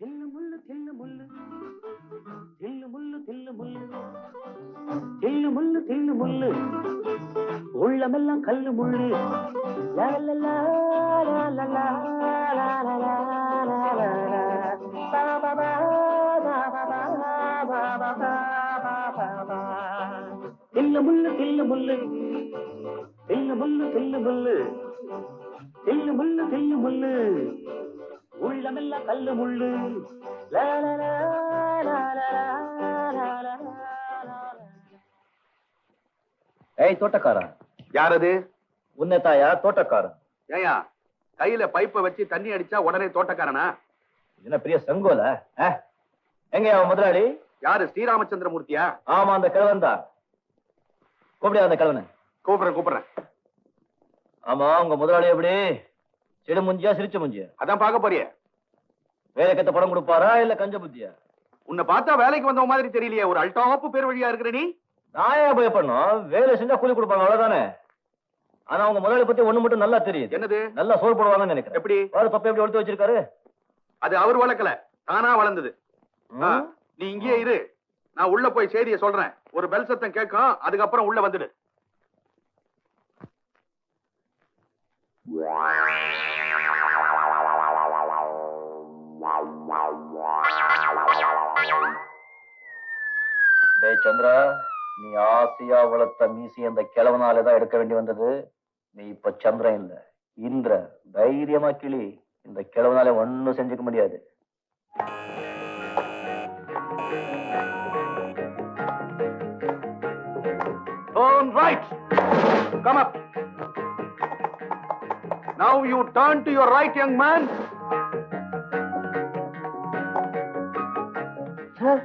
தில்லு முள்ளு தில்லு முள்ளு தில்லு முள்ளு தில்லு முள்ளு தில்லு முள்ளு தில்லு முள்ளு உள்ளமெல்லாம் கல்லு முள்ளு லா தில்ல முள்ளு தில்ல முள்ளு தில்ல முள்ளு தில்ல முள்ளு தில்லு முள்ளு தில்லு முள்ளு உள்ளமெல்லாம் கல்லு முள்ளு. ஏய் தோட்டக்காரா யாரது? உன்ன தாயா தோட்டக்காரன். ஏயா கையில பைப்பை வச்சு தண்ணி அடிச்சா உடனே தோட்டக்காரனா? என்ன பெரிய சங்கோல எங்க முதலாளி? யாரு ஸ்ரீராமச்சந்திர மூர்த்தியா ஆமா அந்த கிழவன் தான். கூப்பிடியா அந்த கிழவனை கூப்பிடுறேன் கூப்பிடுறேன். ஆமா உங்க முதலாளி எப்படி? சிடு முஞ்சியா சிரிச்ச முஞ்சியா? அதான் பார்க்க போறியே. வேலை கத்த படம் கொடுப்பாரா இல்ல கஞ்ச புத்தியா? உன்னை பார்த்தா வேலைக்கு வந்த மாதிரி தெரியலையே ஒரு அல்டாப்பு பேர் வழியா இருக்கிற நீ? நான் ஏன் பயப்படணும் வேலை செஞ்சா கூலி கொடுப்பாங்க அவ்வளவுதானே? ஆனா உங்க முதலாளி பத்தி ஒண்ணு மட்டும் நல்லா தெரியுது. என்னது? நல்லா சோறு போடுவாங்கன்னு நினைக்கிறேன். எப்படி? பாரு பப்பை எப்படி எடுத்து வச்சிருக்காரு? அது அவர் வளர்க்கல தானா வளர்ந்தது? நீ இங்கேயே இரு. நான் உள்ள போய் செய்தியை சொல்றேன். ஒரு பெல் சத்தம் கேட்கும் அதுக்கப்புறம் உள்ள வந்துடு. டேய் சந்திரா நீ ஆசியா வளர்த்த மீசி அந்த கிழவனால தான் எடுக்க வேண்டி வந்தது. நீ இப்ப சந்திரன் இல்ல இந்திர தைரியமா கிளி இந்த கிழவனால ஒண்ணும் செஞ்சுக்க முடியாது. Right. Come up. Now you turn to your right, young man. Sir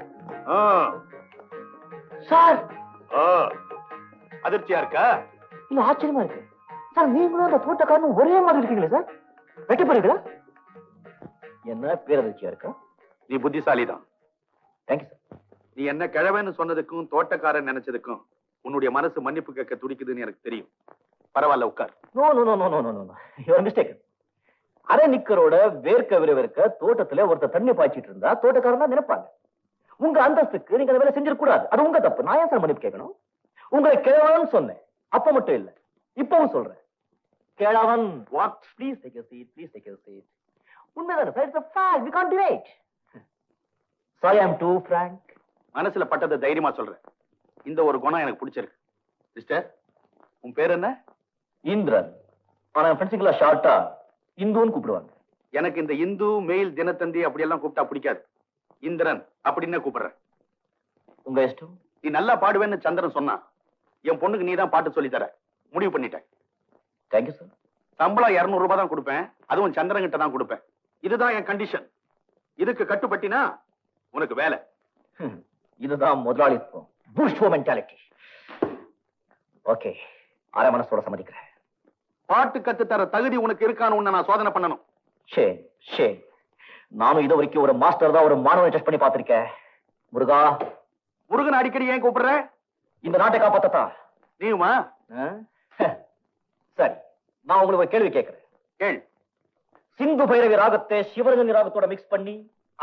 ah, sir ஆ. அதிர்ச்சியா இருக்கா? இல்ல ஆச்சரியமா இருக்கு. சார் நீங்களும் அந்த தோட்டக்காரனும் ஒரே மாதிரி இருக்கீங்களே சார் வெட்டி போறீங்களா? என்ன பேரதிர்ச்சியா இருக்கா? நீ புத்திசாலி தான் தேங்க்யூ சார் நீ என்ன கிழவன்னு சொன்னதுக்கும் தோட்டக்காரன் நினைச்சதுக்கும் உன்னுடைய மனசு மன்னிப்பு கேட்க துடிக்குதுன்னு எனக்கு தெரியும். பரவாயில்ல உட்கார். No no no no no no no your mistake அரை நிக்கரோட வேர்க்க விறுவிறுக்க தோட்டத்துல ஒருத்தர் தண்ணி பாய்ச்சிட்டு இருந்தா தோட்டக்காரன் தான் நினைப்பாங்க. உங்க அந்தஸ்துக்கு நீங்க அந்த வேலை செஞ்சிருக்க அது உங்க தப்பு. நான் ஏன் சார் மன்னிப்பு கேட்கணும்? உங்களை கிழவன் சொன்னேன். அப்ப மட்டும் இல்ல இப்பவும் சொல்றேன். கிழவன் what please take your seat please take your seat உண்மைதானே sir it's fact we can't deny it sorry I am too frank மனசுல பட்டதை தைரியமா சொல்றேன். இந்த ஒரு குணம் எனக்கு பிடிச்சிருக்கு. சிஸ்டர் உன் பேர் என்ன? இந்திரன். ஆனா ஃப்ரெண்ட்ஸுங்களா ஷார்ட்டா இந்துன்னு கூப்பிடுவாங்க. எனக்கு இந்த இந்து மெயில் தினத்தந்தி அப்படியெல்லாம் கூப்பிட்டா பிடிக்காது. இந்திரன் அப்படின்னு கூப்பிடுறேன். உங்க இஷ்டம்? நீ நல்லா பாடுவேன்னு சந்திரன் சொன்னான் என் பொண்ணுக்கு நீ தான் பாட்டு சொல்லி தர. முடிவு பண்ணிட்டேன். தேங்க்யூ சார் சம்பளம் 200 ரூபாய் தான் கொடுப்பேன். அதுவும் சந்திரன் கிட்ட தான் கொடுப்பேன். இதுதான் என் கண்டிஷன் இதுக்கு கட்டுப்பட்டினா உனக்கு வேலை. இதுதான் முதலாளித்துவம். பூஷ்வோ மென்டாலிட்டி ஓகே அரை மனசோட சம்மதிக்கிறேன். பாட்டு கத்து தர தகுதி உனக்கு இருக்கான்னு உன்னை நான் சோதனை பண்ணணும். ஷே ஷே நானும் இது வரைக்கும் ஒரு மாஸ்டர் தான் ஒரு மாணவனை டெஸ்ட் பண்ணி பார்த்திருக்கேன். முருகா. முருகன் அடிக்கடி ஏன் கூப்பிடுற? இந்த நாட்டை காப்பாத்தத்தா? நீயுமா? சரி நான் உங்களுக்கு ஒரு கேள்வி கேட்கிறேன். கேள். சிந்து பைரவி ராகத்தை சிவரஞ்சனி ராகத்தோட மிக்ஸ் பண்ணி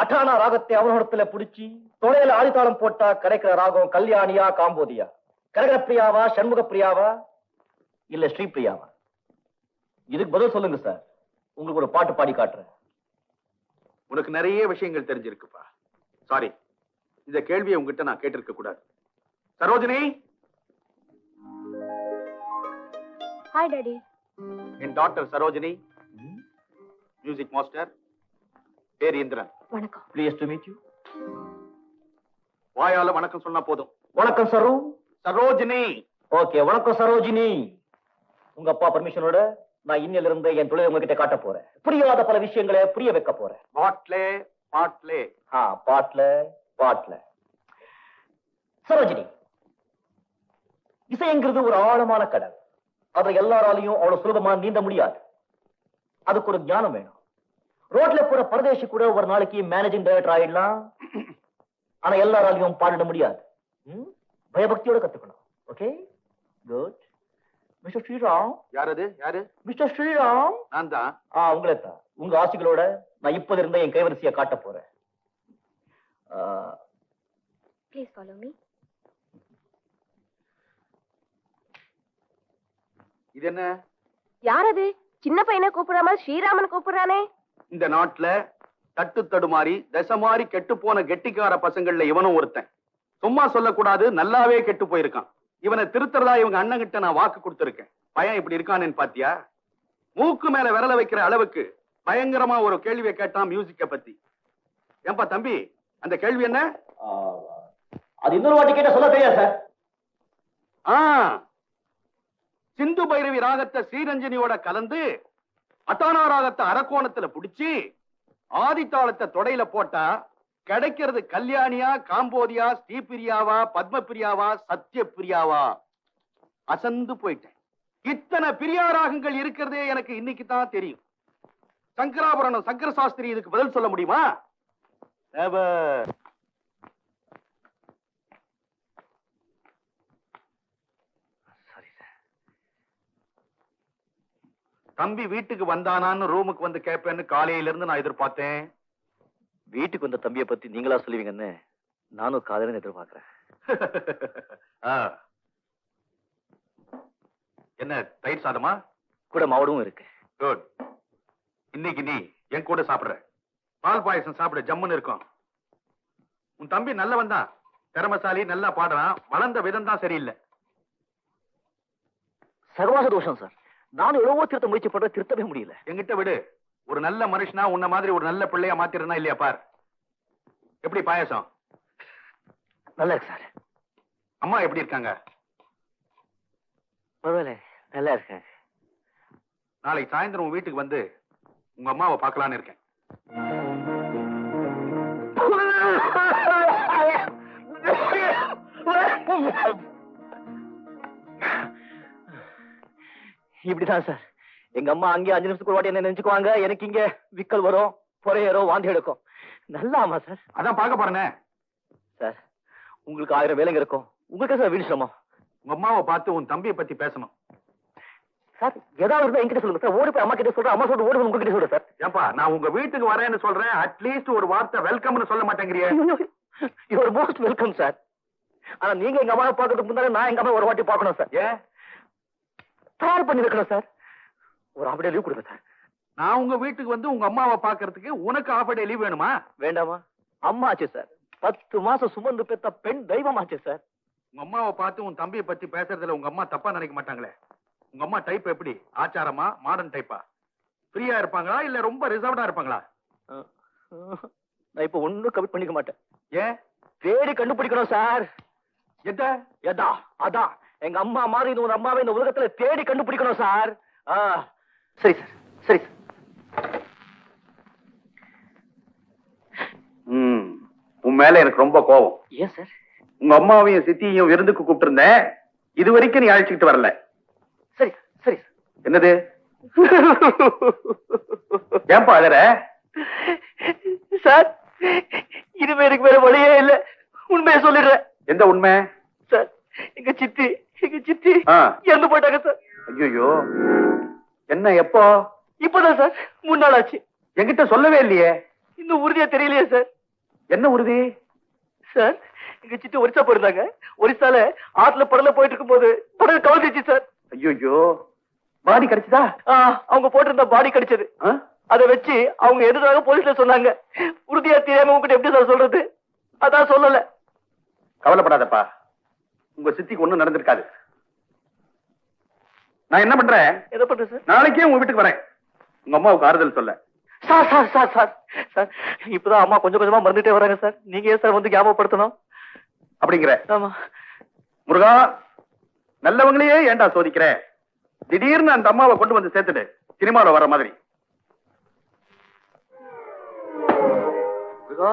அட்டானா ராகத்தை அவனோடத்துல புடிச்சு தொலையில ஆதித்தாளம் போட்டா கிடைக்கிற ராகம் கல்யாணியா காம்போதியா? கரகர பிரியாவா சண்முக பிரியாவா இல்ல ஸ்ரீபிரியாவா இதுக்கு பதில் சொல்லுங்க சார். உங்களுக்கு ஒரு பாட்டு பாடி காட்டுறேன். உனக்கு நிறைய விஷயங்கள் தெரிஞ்சிருக்குப்பா. சாரி இந்த கேள்வியை உங்ககிட்ட நான் கேட்டிருக்க கூடாது. சரோஜினி? ஹாய் டாடி என் டாக்டர் சரோஜினி. மியூசிக் மாஸ்டர் பேர் இந்திரன் வணக்கம். ப்ளீஸ் டு மீட் யூ வாயால வணக்கம் சொன்னா போதும். வணக்கம் சரு. சரோஜினி. ஓகே வணக்கம் சரோஜினி. உங்க அப்பா பர்மிஷனோட நான் இன்னில இருந்து என் தொழிலை உங்ககிட்ட காட்ட போறேன். புரியாத பல விஷயங்களை புரிய வைக்க போறேன். பாட்லே பாட்லே ஆ பாட்ல பாட்ல சரோஜினி இசைங்கிறது ஒரு ஆழமான கடல். அதை எல்லாராலையும் அவ்வளவு சுலபமா நீந்த முடியாது. அதுக்கு ஒரு ஞானம் வேணும். ரோட்ல போற பரதேசி கூட ஒரு நாளைக்கு மேனேஜிங் டைரக்டர் ஆயிடலாம். ஆனா எல்லாராலையும் பாடிட முடியாது. ம்? பயபக்தியோட கத்துக்கணும். ஓகே குட் மிஸ்டர் ஸ்ரீராம் யாரது? யாரு? மிஸ்டர் ஸ்ரீராம் நான் தான் ஆ உங்களே தான் உங்க ஆசைகளோட நான் இப்போது இருந்த என் கைவரிசையை காட்ட போறேன். ப்ளீஸ் ஃபாலோ மீ இது என்ன? யார் அது சின்ன பையனை கூப்பிடுற மாதிரி ஸ்ரீராமன் கூப்பிடுறானே. இந்த நாட்டுல தட்டு தடுமாறி தசை மாறி கெட்டு போன கெட்டிக்கார பசங்கள்ல இவனும் ஒருத்தன். சும்மா சொல்லக்கூடாது நல்லாவே கெட்டு போயிருக்கான். இவனை திருத்தறதா இவங்க அண்ணன் கிட்ட நான் வாக்கு கொடுத்திருக்கேன். பையன் இப்படி இருக்கானேன்னு பாத்தியா? மூக்கு மேல விரல வைக்கிற அளவுக்கு பயங்கரமா ஒரு கேள்வியை கேட்டான் மியூசிக்க பத்தி. ஏன்பா தம்பி அந்த கேள்வி என்ன? அது இன்னொரு வாட்டி கேட்ட சொல்ல தெரியாது சார். ஆ. சிந்து பைரவி ராகத்தை ஸ்ரீரஞ்சனியோட கலந்து அத்தானாராகத்தை அரக்கோணத்துல புடிச்சு ஆதித்தாளத்தை தொடையில போட்டா கிடைக்கிறது கல்யாணியா காம்போதியா ஸ்ரீபிரியாவா பத்மபிரியாவா சத்யபிரியாவா? அசந்து போயிட்டேன். இத்தனை பிரியாராகங்கள் இருக்கிறதே எனக்கு இன்னைக்கு தான் தெரியும். சங்கராபரணம் சங்கர சாஸ்திரி இதுக்கு பதில் சொல்ல முடியுமா Never. சரி சார் தம்பி வீட்டுக்கு வந்தானான்னு ரூமுக்கு வந்து கேட்பேன்னு காலையில இருந்து நான் எதிர்பார்த்தேன். வீட்டுக்கு வந்த தம்பியை பத்தி நீங்களா சொல்லுவீங்கன்னு நானும் காதலன்னு எதிர்பார்க்கிறேன். ஆ. என்ன தயிர் சாதமா? கூட மாவடும் இருக்கு. குட் இன்னைக்கு நீ என் கூட சாப்பிடுற. பால் பாயசம் சாப்பிட ஜம்முன்னு இருக்கும். உன் தம்பி நல்லவன் தான். திறமசாலி நல்லா பாடுறான். வளர்ந்த விதம் தான் சரியில்லை. சர்வாச தோஷம் சார். நானும் எவ்வளவோ திருத்த முயற்சி பண்றேன் திருத்தவே முடியல. என்கிட்ட விடு. ஒரு நல்ல மனுஷனா உன்ன மாதிரி ஒரு நல்ல பிள்ளையா மாத்திரனா இல்லையா பார். எப்படி பாயசம்? நல்லா இருக்கு சார். அம்மா எப்படி இருக்காங்க? பரவாயில்ல நல்லா இருக்கேன் நாளைக்கு சாயந்தரம் உன் வீட்டுக்கு வந்து உங்க அம்மாவை பார்க்கலான்னு இருக்கேன். இப்படிதான் சார். எங்க அம்மா அங்கே அஞ்சு நிமிஷத்துக்கு ஒரு வாட்டி என்ன நினைச்சுக்குவாங்க. எனக்கு இங்க விக்கல் வரும் பொறையறோம் வாந்தி எடுக்கும். நல்லா ஆமா சார். அதான் பார்க்க போறேனே. சார் உங்களுக்கு ஆயிரம் வேலைங்க இருக்கும். உங்களுக்கு சார் வீடு சிரமம். உங்க அம்மாவை பார்த்து உன் தம்பியை பத்தி பேசணும். சார் ஏதாவது இருந்தா என்கிட்ட சொல்லுங்க சார். ஓடி போய் அம்மா கிட்ட சொல்றேன். அம்மா சொல்லிட்டு ஓடி உங்ககிட்ட சொல்றேன் சார். ஏன்பா நான் உங்க வீட்டுக்கு வரேன்னு சொல்றேன். அட்லீஸ்ட் ஒரு வார்த்தை வெல்கம்னு சொல்ல மாட்டேங்கிறியே. Your most welcome sir. ஆனா நீங்க எங்க அம்மாவை பார்க்கறதுக்கு முன்னாடி நான் எங்க அம்மா ஒரு வாட்டி பார்க்கணும் சார். ஏன்? தயார் பண்ணி வைக்கணும் சார். ஒரு அப்படியே லீவ் கொடுங்க சார். நான் உங்க வீட்டுக்கு வந்து உங்க அம்மாவை பார்க்கறதுக்கு உனக்கு ஆஃப் டே லீவ் வேணுமா? வேண்டாமா? அம்மா ஆச்சு சார். பத்து மாசம் சுமந்து பெத்த பெண் தெய்வம் ஆச்சு சார். உங்க அம்மாவை பார்த்து உன் தம்பியை பத்தி பேசுறதுல உங்க அம்மா தப்பா நினைக்க மாட்டாங்களே. உங்க அம்மா டைப் எப்படி? ஆச்சாரமா மாடர்ன் டைப்பா ஃப்ரீயா இருப்பாங்களா இல்ல ரொம்ப ரிசர்வ்டா இருப்பாங்களா? நான் இப்ப ஒண்ணும் கமிட் பண்ணிக்க மாட்டேன். ஏன்? தேடி கண்டுபிடிக்கணும் சார். எத எதா அதான் எங்க அம்மா மாதிரி இந்த ஒரு அம்மாவை இந்த உலகத்துல தேடி கண்டுபிடிக்கணும் சார். ஆ, சரி சார். சரி சார். ம். உன் மேல எனக்கு ரொம்ப கோவம். ஏன் சார்? உங்க அம்மாவையும் சித்தியையும் விருந்துக்கு கூப்பிட்டு இருந்தேன் இது வரைக்கும் நீ அழைச்சிக்கிட்டு வரல. சரி சரி என்னது? ஏன்பா அழற? சார் இனிமே எனக்கு வேற வழியே இல்ல. உண்மையை சொல்லிடுறேன். எந்த உண்மை? சார் எங்க சித்தி. இறந்து போயிட்டாங்க சார். ஐயோ என்ன எப்போ? இப்பதான் சார். மூணு நாள் ஆச்சு. என்கிட்ட சொல்லவே இல்லையே. இன்னும் உறுதியா தெரியலையே சார். என்ன உறுதி? சார் எங்க சித்தி ஒரிசா போயிருந்தாங்க. ஒரிசால ஆத்துல படல போயிட்டு இருக்கும்போது படகு கவுந்துச்சு சார். ஐயோ பாடி கிடைச்சதா? ஆ, அவங்க போட்டிருந்த பாடி கிடைச்சது? அதை வச்சு அவங்க எதுக்காக போலீஸ்ல சொன்னாங்க. உறுதியா தெரியாம உங்ககிட்ட எப்படி சார் சொல்றது? அதான் சொல்லல. கவலைப்படாதப்பா. உங்க சித்திக்கு ஒண்ணும் நடந்திருக்காது. நான் என்ன பண்றேன்? என்ன பண்றது சார்? நாளைக்கே உங்க வீட்டுக்கு வரேன். உங்க அம்மாவுக்கு ஆறுதல் சொல்ல. Sir sir sir sir sir இப்பதான் அம்மா கொஞ்சம் கொஞ்சமா மறந்துட்டே வராங்க சார். நீங்க ஏன் சார் வந்து ஞாபகப்படுத்தணும்? அப்படிங்கிற. ஆமா. முருகா நல்லவங்களையே ஏன்டா சோதிக்கிற? திடீர்னு அந்த அம்மாவை கொண்டு வந்து சேர்த்துடு. சினிமாவில் வர மாதிரி. முருகா.